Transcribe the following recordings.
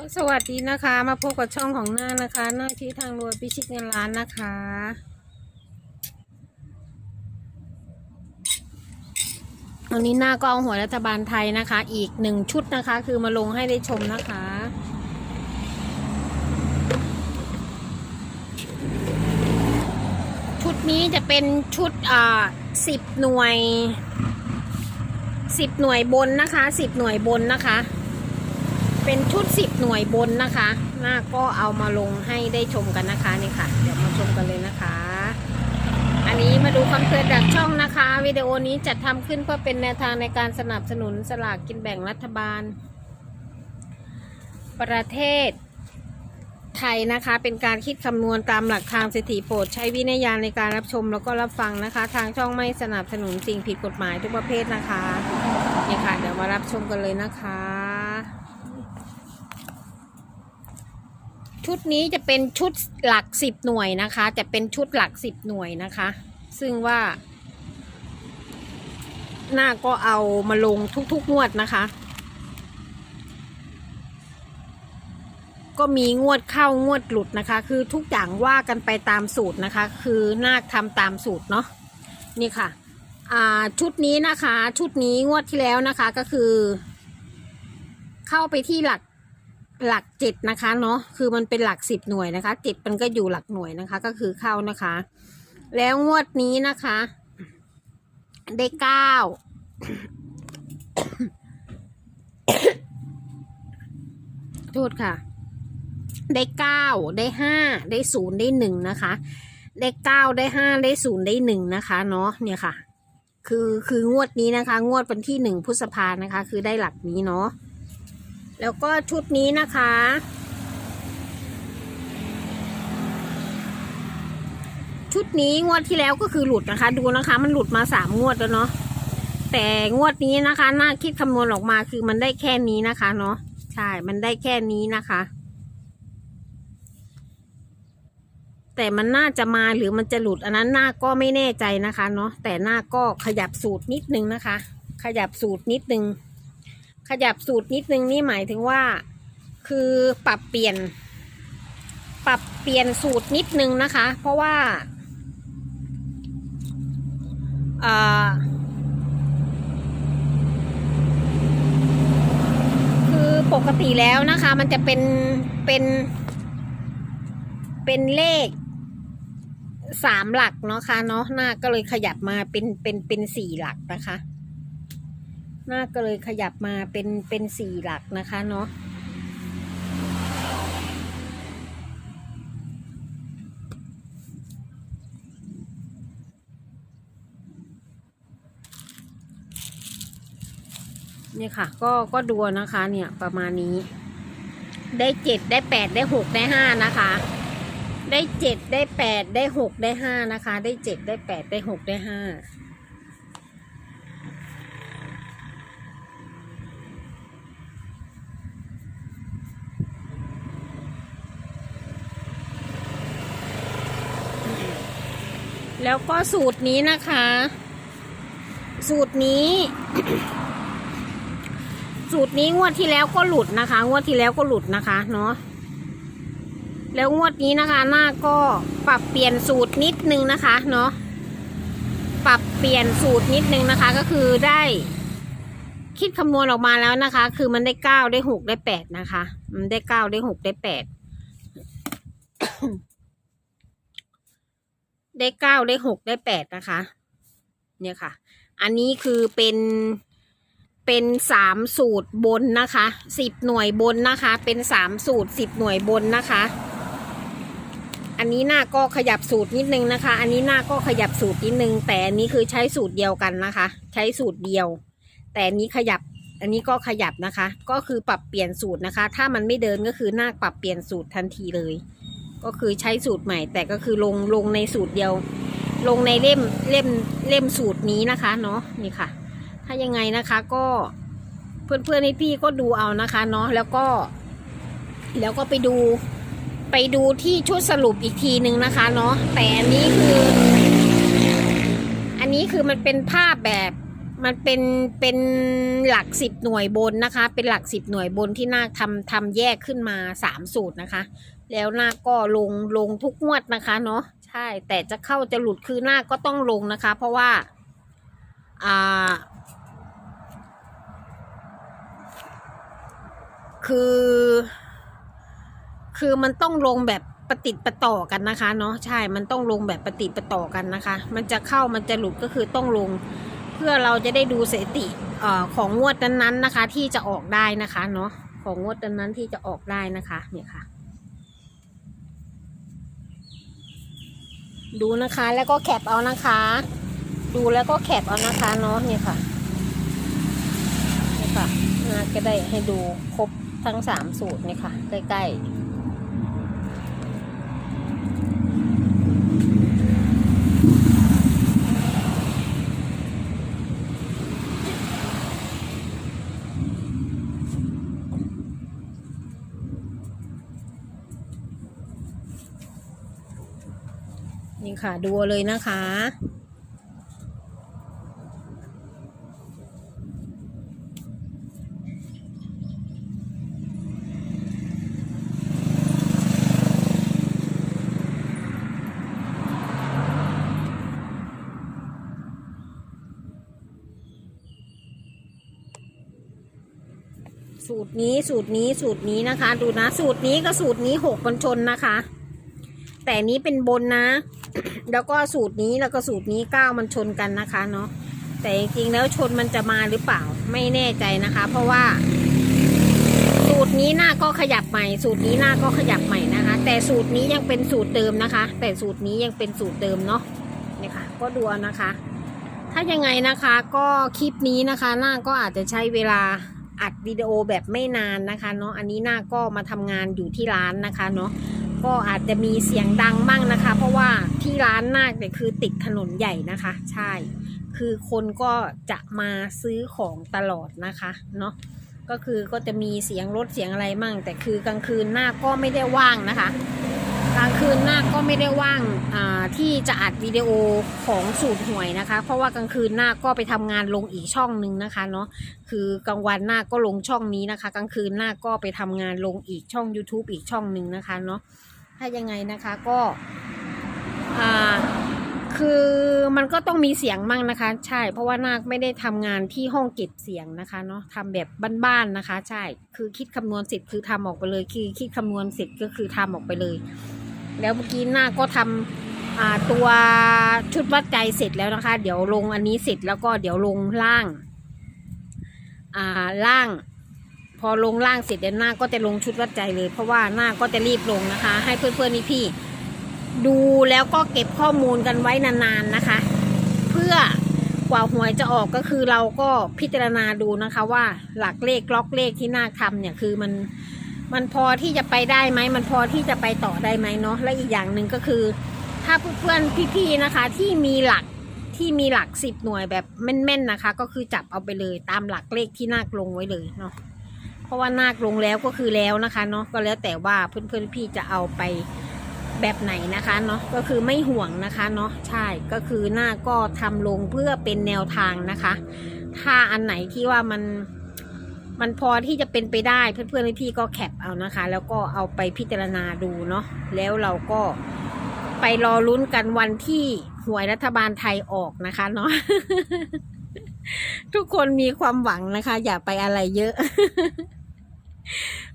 ก็สวัสดีนะคะ มาพบกับช่องของหน้านะคะ หน้าที่ทางรวยพิชิตเงินล้านนะคะ วันนี้หน้าก็เอาหวยรัฐบาลไทยนะคะ อีกหนึ่งชุดนะคะ คือมาลงให้ได้ชมนะคะชุดนี้จะเป็นชุดอ่าสิบหน่วยสิบหน่วยบนนะคะสิบหน่วยบนนะคะ เป็นชุดสิบหน่วยบนนะคะหน้าก็เอามาลงให้ได้ชมกันนะคะนี่ค่ะ เดี๋ยวมาชมกันเลยนะคะ อันนี้มาดูคำเตือนจากช่องนะคะ วิดีโอนี้จัดทำขึ้นเพื่อเป็นแนวทางในการสนับสนุนสลากกินแบ่งรัฐบาล ประเทศไทยนะคะเป็นการคิดคำนวณตามหลักทางสถิติโปรดใช้วินัยญาณในการรับชมแล้วก็รับฟังนะคะ ทางช่องไม่สนับสนุนสิ่งผิดกฎหมายทุกประเภทนะคะนี่ค่ะ เดี๋ยวมารับชมกันเลยนะคะ ชุดนี้จะเป็นชุดหลักสิบหน่วยนะคะ จะเป็นชุดหลักสิบหน่วยนะคะ ซึ่งว่าหน้าก็เอามาลงทุกๆงวดนะคะ ก็มีงวดเข้างวดหลุดนะคะ คือทุกอย่างว่ากันไปตามสูตรนะคะ คือนาคทำตามสูตรเนาะนี่ค่ะอ่าชุดนี้นะคะ ชุดนี้งวดที่แล้วนะคะก็คือ เข้าไปที่หลัก หลักเจ็ดนะคะเนาะคือมันเป็นหลักสิบหน่วยนะคะเจ็ดมันก็อยู่หลักหน่วยนะคะ ก็คือเข้านะคะ แล้วงวดนี้นะคะ ได้เก้าโทษค่ะ ได้เก้าได้ห้าได้ศูนย์ได้หนึ่งนะคะ ได้เก้าได้ห้าได้ศูนย์ได้หนึ่งนะคะเนาะเนี่ยค่ะ คือคืองวดนี้นะคะ งวดวันที่หนึ่งพฤษภานะคะ คือได้หลักนี้เนาะ แล้วก็ชุดนี้นะคะ ชุดนี้งวดที่แล้วก็คือหลุดนะคะ ดูนะคะ มันหลุดมาสามงวดแล้วเนาะแต่งวดนี้นะคะน่าคิดคำนวณออกมาคือมันได้แค่นี้นะคะเนาะใช่ มันได้แค่นี้นะคะ แต่มันน่าจะมาหรือมันจะหลุดอันนั้นหน้าก็ไม่แน่ใจนะคะเนาะแต่หน้าก็ขยับสูตรนิดนึงนะคะ ขยับสูตรนิดนึง ขยับสูตรนิดนึงนี่หมายถึงว่า คือปรับเปลี่ยน ปรับเปลี่ยนสูตรนิดนึงนะคะ เพราะว่าคือปกติแล้วนะคะ มันจะเป็นเป็นเป็นเลขสามหลักเนาะค่ะเนาะหน้าก็เลยขยับมาเป็นเป็นเป็นสี่หลักนะคะ หน้าก็เลยขยับมาเป็นเป็นสี่หลักนะคะเนาะเนี่ยค่ะ ก็ก็ดูนะคะ เนี่ยประมาณนี้ ได้เจ็ดได้แปดได้หกได้ห้านะคะ ได้เจ็ดได้แปดได้หกได้ห้านะคะ ได้เจ็ดได้แปดได้หกได้ห้า แล้วก็สูตรนี้นะคะ สูตรนี้ สูตรนี้งวดที่แล้วก็หลุดนะคะ งวดที่แล้วก็หลุดนะคะเนาะแล้วงวดนี้นะคะหน้าก็ปรับเปลี่ยนสูตรนิดนึงนะคะเนาะปรับเปลี่ยนสูตรนิดนึงนะคะ ก็คือได้ คิดคำนวณออกมาแล้วนะคะ คือมันได้เก้าได้หกได้แปดนะคะ มันได้เก้าได้หกได้แปด ได้เก้าได้หกได้แปดนะคะ เนี่ยค่ะ อันนี้คือเป็นเป็นสามสูตรบนนะคะสิบหน่วยบนนะคะ เป็นสามสูตรสิบหน่วยบนนะคะ อันนี้หน้าก็ขยับสูตรนิดนึงนะคะ อันนี้หน้าก็ขยับสูตรนิดนึง แต่อันนี้คือใช้สูตรเดียวกันนะคะ ใช้สูตรเดียว แต่อันนี้ขยับอันนี้ก็ขยับนะคะ ก็คือปรับเปลี่ยนสูตรนะคะ ถ้ามันไม่เดินก็คือหน้าปรับเปลี่ยนสูตรทันทีเลย ก็คือใช้สูตรใหม่ แต่ก็คือลงลงในสูตรเดียว ลงในเล่มเล่มเล่มสูตรนี้นะคะเนาะนี่ค่ะ ถ้ายังไงนะคะก็เพื่อนเพื่อนให้พี่ก็ดูเอานะคะเนาะแล้วก็ แล้วก็ไปดูไปดูที่ชุดสรุปอีกทีหนึ่งนะคะเนาะแต่อันนี้คือ อันนี้คือมันเป็นภาพแบบ มันเป็นเป็นหลักสิบหน่วยบนนะคะ เป็นหลักสิบหน่วยบนที่นาคทำทำแยกขึ้นมาสามสูตรนะคะ แล้วนาคก็ลงลงทุกงวดนะคะเนาะใช่ แต่จะเข้าจะหลุดคือนาคก็ต้องลงนะคะ เพราะว่าอ่าคือ คือมันต้องลงแบบประติประต่อกันนะคะเนาะใช่มันต้องลงแบบประติประต่อกันนะคะ มันจะเข้ามันจะหลุดก็คือต้องลง เพื่อเราจะได้ดูสถิติของงวดนั้นๆนะคะ ที่จะออกได้นะคะเนาะของงวดนั้นๆที่จะออกได้นะคะเนี่ยค่ะ ดูนะคะแล้วก็แคปเอานะคะ ดูแล้วก็แคปเอานะคะเนาะเนี่ยค่ะเนี่ยค่ะนะก็ได้ให้ดูครบทั้งสามสูตรเนี่ยค่ะ ใกล้ๆ ค่ะดูเลยนะคะ สูตรนี้สูตรนี้สูตรนี้นะคะ ดูนะ สูตรนี้กับสูตรนี้หกมันชนนะคะ แต่นี้เป็นบนนะ แล้วก็สูตรนี้แล้วก็สูตรนี้เก้ามันชนกันนะคะเนาะแต่จริงๆแล้วชนมันจะมาหรือเปล่าไม่แน่ใจนะคะ เพราะว่า สูตรนี้หน้าก็ขยับใหม่ สูตรนี้หน้าก็ขยับใหม่นะคะ แต่สูตรนี้ยังเป็นสูตรเดิมนะคะ แต่สูตรนี้ยังเป็นสูตรเดิมเนาะเนี่ยค่ะ ก็ดูนะคะ ถ้ายังไงนะคะก็คลิปนี้นะคะ หน้าก็อาจจะใช้เวลาอัดวิดีโอแบบไม่นานนะคะเนาะอันนี้หน้าก็มาทำงานอยู่ที่ร้านนะคะเนาะ ก็อาจจะมีเสียงดังมั่งนะคะ เพราะว่าที่ร้านนาคเนี่ยคือติดถนนใหญ่นะคะ ใช่ คือคนก็จะมาซื้อของตลอดนะคะเนาะก็คือก็จะมีเสียงรถเสียงอะไรมั่ง แต่คือกลางคืนหน้าก็ไม่ได้ว่างนะคะ กลางคืนหน้าก็ไม่ได้ว่างที่จะอัดวิดีโอของสูตรหวยนะคะ เพราะว่ากลางคืนหน้าก็ไปทำงานลงอีกช่องหนึ่งนะคะเนาะคือกลางวันหน้าก็ลงช่องนี้นะคะ กลางคืนหน้าก็ไปทำงานลงอีกช่อง YouTube อีกช่องหนึ่งนะคะเนาะถ้ายังไงนะคะก็อ่าคือมันก็ต้องมีเสียงมั่งนะคะ ใช่ เพราะว่านาคไม่ได้ทำงานที่ห้องเก็บเสียงนะคะเนาะทำแบบบ้านๆนะคะ ใช่ คือคิดคำนวณเสร็จคือทำออกไปเลย คือคิดคำนวณเสร็จก็คือทำออกไปเลย แล้วเมื่อกี้หน้าก็ทำอ่าตัวชุดวัดใจเสร็จแล้วนะคะ เดี๋ยวลงอันนี้เสร็จแล้วก็เดี๋ยวลงล่างอ่าล่าง พอลงล่างเสร็จเดี๋ยวหน้าก็จะลงชุดวัดใจเลย เพราะว่าหน้าก็จะรีบลงนะคะ ให้เพื่อนๆนี่พี่ ดูแล้วก็เก็บข้อมูลกันไว้นานๆนะคะ เพื่อกว่าหวยจะออกก็คือเราก็พิจารณาดูนะคะว่าหลักเลขล็อกเลขที่หน้าทำเนี่ยคือมัน มันพอที่จะไปได้ไหม มันพอที่จะไปต่อได้ไหมเนาะ และอีกอย่างหนึ่งก็คือ ถ้าเพื่อนๆพี่ๆนะคะ ที่มีหลักที่มีหลักสิบหน่วยแบบแม่นๆนะคะ ก็คือจับเอาไปเลยตามหลักเลขที่นาคลงไว้เลยเนาะ เพราะว่านาคลงแล้วก็คือแล้วนะคะเนาะ ก็แล้วแต่ว่าเพื่อนๆพี่จะเอาไปแบบไหนนะคะเนาะ ก็คือไม่ห่วงนะคะเนาะ ใช่ ก็คือหน้าก็ทำลงเพื่อเป็นแนวทางนะคะ ถ้าอันไหนที่ว่ามัน มันพอที่จะเป็นไปได้เพื่อนๆพี่ๆก็แคปเอานะคะ แล้วก็เอาไปพิจารณาดูเนาะแล้วเราก็ไปรอลุ้นกันวันที่หวยรัฐบาลไทยออกนะคะเนาะทุกคนมีความหวังนะคะ อย่าไปอะไรเยอะ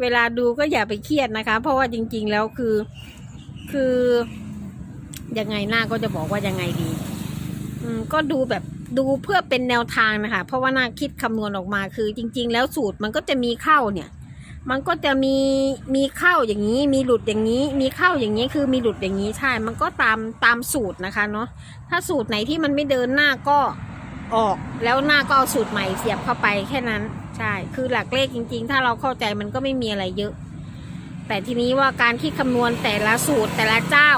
เวลาดูก็อย่าไปเครียดนะคะ เพราะว่าจริง ๆ แล้วคือคือยังไงหน้าก็จะบอกว่ายังไงดี อืมก็ดูแบบ ดูเพื่อเป็นแนวทางนะคะ เพราะว่าน่าคิดคำนวณออกมาคือ จริง ๆ แล้วสูตรมันก็จะมีเข้าเนี่ย มันก็จะมีมีเข้าอย่างนี้ มีหลุดอย่างนี้ มีเข้าอย่างนี้คือมีหลุดอย่างนี้ใช่ มันก็ตามตามสูตรนะคะเนาะถ้าสูตรไหนที่มันไม่เดินหน้าก็ออกแล้วหน้าก็เอาสูตรใหม่เสียบเข้าไปแค่นั้นใช่คือหลักเลขจริง ๆ ถ้าเราเข้าใจมันก็ไม่มีอะไรเยอะ แต่ทีนี้ว่าการที่คำนวณแต่ละสูตรแต่ละเจ้า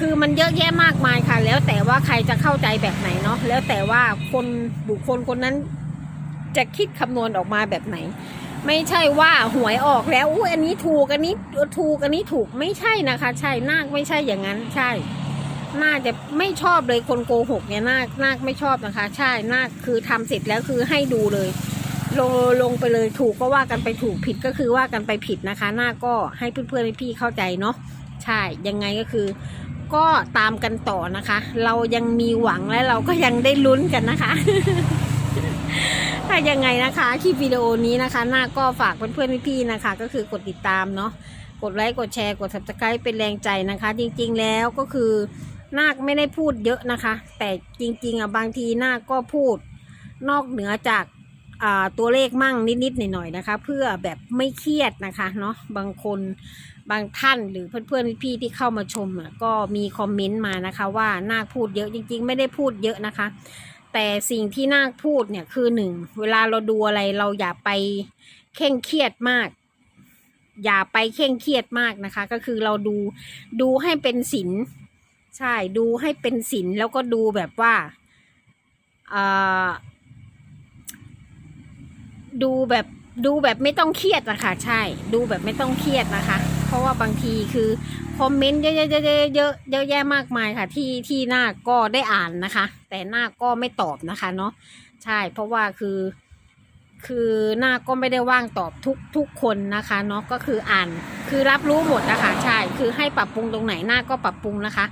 คือมันเยอะแยะมากมายค่ะ แล้วแต่ว่าใครจะเข้าใจแบบไหนเนาะแล้วแต่ว่าคนบุคคลคนนั้นจะคิดคำนวณออกมาแบบไหน ไม่ใช่ว่าหวยออกแล้วอุ้อันนี้ถูกอันนี้ถูกอันนี้ถูกไม่ใช่นะคะ ใช่นาคไม่ใช่อย่างนั้นใช่น่าจะไม่ชอบเลยคนโกหกเนี่ยนาคนาคไม่ชอบนะคะ ใช่นาคคือทำเสร็จแล้วคือให้ดูเลย ลงลงไปเลยถูกก็ว่ากันไปถูกผิดก็คือว่ากันไปผิดนะคะนาคก็ให้เพื่อนๆพี่เข้าใจเนาะใช่ยังไงก็คือ ก็ตามกันต่อนะคะ เรายังมีหวังและเราก็ยังได้ลุ้นกันนะคะถ้ายังไงนะคะคลิปวิดีโอนี้นะคะนาคก็ฝากเพื่อนๆพี่ๆนะคะ ก็คือกดติดตามเนาะกดไลค์กดแชร์กด subscribe เป็นแรงใจนะคะ จริงๆแล้วก็คือนาคไม่ได้พูดเยอะนะคะ แต่จริงๆอะบางทีนาคก็พูดนอกเหนือจากตัวเลขมั่งนิดๆหน่อยๆนะคะ เพื่อแบบไม่เครียดนะคะเนาะบางคน บางท่านหรือเพื่อนๆพี่ๆที่เข้ามาชมอะก็มีคอมเมนต์มานะคะ ว่านาคพูดเยอะจริง ๆ ไม่ได้พูดเยอะนะคะ แต่สิ่งที่นาคพูดเนี่ยคือหนึ่งเวลาเราดูอะไรเราอย่าไปเคร่งเครียดมาก อย่าไปเคร่งเครียดมากนะคะ ก็คือเราดูดูให้เป็นศีลใช่ดูให้เป็นศีลแล้วก็ดูแบบว่าดูแบบดูแบบไม่ต้องเครียดนะคะ ใช่ ดูแบบไม่ต้องเครียดนะคะ เพราะว่าบางทีคือคอมเมนต์เยอะๆๆๆเยอะเยอะแยะมากมายค่ะ ที่ที่หน้าก็ได้อ่านนะคะ แต่หน้าก็ไม่ตอบนะคะเนาะใช่เพราะว่าคือ คือหน้าก็ไม่ได้ว่างตอบทุกทุกคนนะคะเนาะก็คืออ่าน คือรับรู้หมดนะคะใช่คือให้ปรับปรุงตรงไหนหน้าก็ปรับปรุงนะคะ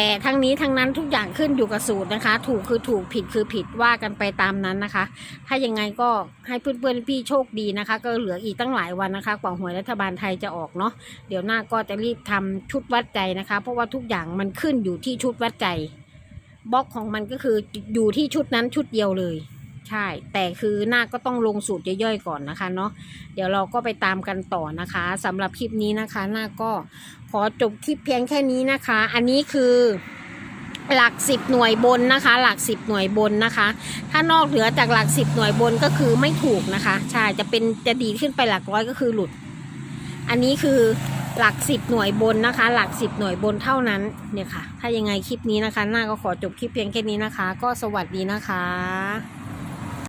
แต่ทั้งนี้ทั้งนั้นทุกอย่างขึ้นอยู่กับสูตรนะคะ ถูกคือถูกผิดคือผิดว่ากันไปตามนั้นนะคะ ถ้ายังไงก็ให้เพื่อนๆพี่โชคดีนะคะ ก็เหลืออีกตั้งหลายวันนะคะ กว่าหวยรัฐบาลไทยจะออกเนาะเดี๋ยวหน้าก็จะรีบทำชุดวัดใจนะคะ เพราะว่าทุกอย่างมันขึ้นอยู่ที่ชุดวัดใจบล็อกของมันก็คืออยู่ที่ชุดนั้นชุดเดียวเลย ใช่ แต่คือหน้าก็ต้องลงสูตรย่อยๆก่อนนะคะเนาะเดี๋ยวเราก็ไปตามกันต่อนะคะสำหรับคลิปนี้นะคะ หน้าก็ขอจบคลิปเพียงแค่นี้นะคะ อันนี้คือหลักสิบหน่วยบนนะคะ หลักสิบหน่วยบนนะคะ ถ้านอกเหนือจากหลักสิบหน่วยบนก็คือไม่ถูกนะคะ ใช่จะเป็นจะดีขึ้นไปหลักร้อยก็คือหลุด อันนี้คือหลักสิบหน่วยบนนะคะ หลักสิบหน่วยบนเท่านั้นเนี่ยค่ะ ถ้ายังไงคลิปนี้นะคะ หน้าก็ขอจบคลิปเพียงแค่นี้นะคะ ก็สวัสดีนะคะ